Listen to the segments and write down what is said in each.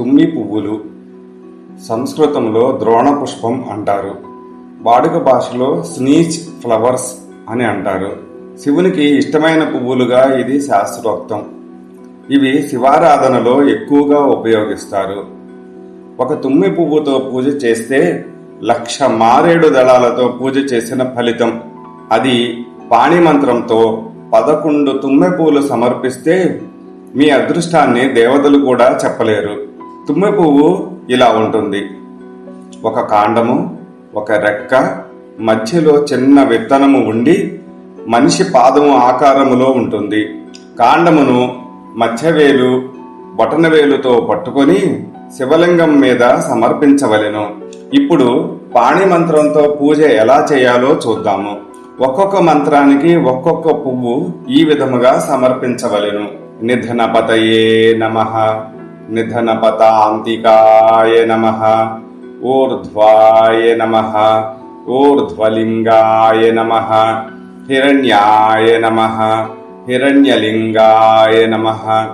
తుమ్మి పువ్వులు సంస్కృతంలో ద్రోణ పుష్పం అంటారు. వాడుక భాషలో స్నీచ్ ఫ్లవర్స్ అని అంటారు. శివునికి ఇష్టమైన పువ్వులుగా ఇది శాస్త్రోక్తం. ఇవి శివారాధనలో ఎక్కువగా ఉపయోగిస్తారు. ఒక తుమ్మి పువ్వుతో పూజ చేస్తే లక్ష మారేడు దళాలతో పూజ చేసిన ఫలితం. అది పాణి మంత్రంతో పదకొండు తుమ్మె పువ్వులు సమర్పిస్తే మీ అదృష్టాన్ని దేవతలు కూడా చెప్పలేరు. తుమ్మె పువ్వు ఇలా ఉంటుంది. ఒక కాండము ఒక రెక్క మధ్యలో చిన్న విత్తనము ఉండి మనిషి పాదము ఆకారములో ఉంటుంది. కాండమును మధ్యవేలు బొటనవేలుతో పట్టుకొని శివలింగం మీద సమర్పించవలెను. ఇప్పుడు పాణి మంత్రంతో పూజ ఎలా చేయాలో చూద్దాము. ఒక్కొక్క మంత్రానికి ఒక్కొక్క పువ్వు ఈ విధముగా సమర్పించవలెను. నిధనపతయే నమ. निधनपतान्तिकाय नमः। ऊर्ध्वाय नमः। ऊर्ध्वलिङ्गाय नमः। हिरण्याय नमः। हिरण्यलिङ्गाय नमः।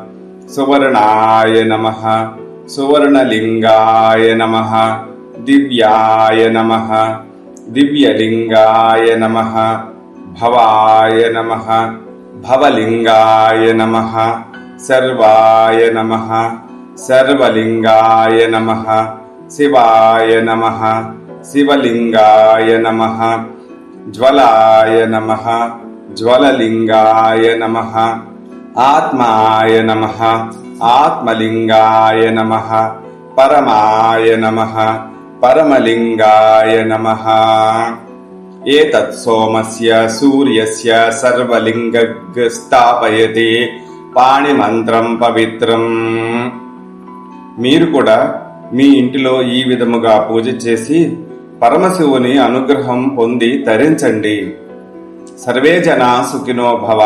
सुवर्णाय नमः। सुवर्णलिङ्गाय नमः। दिव्याय नमः। दिव्यलिङ्गाय नमः। भवाय नमः। भवलिङ्गाय नमः। सर्वाय नमः। సర్వలింగాయ నమ. శివాయ నమ. శివలింగాయ నమ. జ్వలాయ నమ. జ్వలలింగాయ నమ. ఆత్మాయ నమ. ఆత్మలింగాయ నమ. పరమాయ నమ. పరమలింగాయ నమ. ఏతత్ సోమస్య సూర్యస్య సర్వలింగ స్థాపయతి. పాణిమంత్రం పవిత్రం. మీరు కూడా మీ ఇంటిలో ఈ విధముగా పూజ చేసి పరమశివుని అనుగ్రహం పొంది తరించండి సర్వే జనా సుఖినో భవ.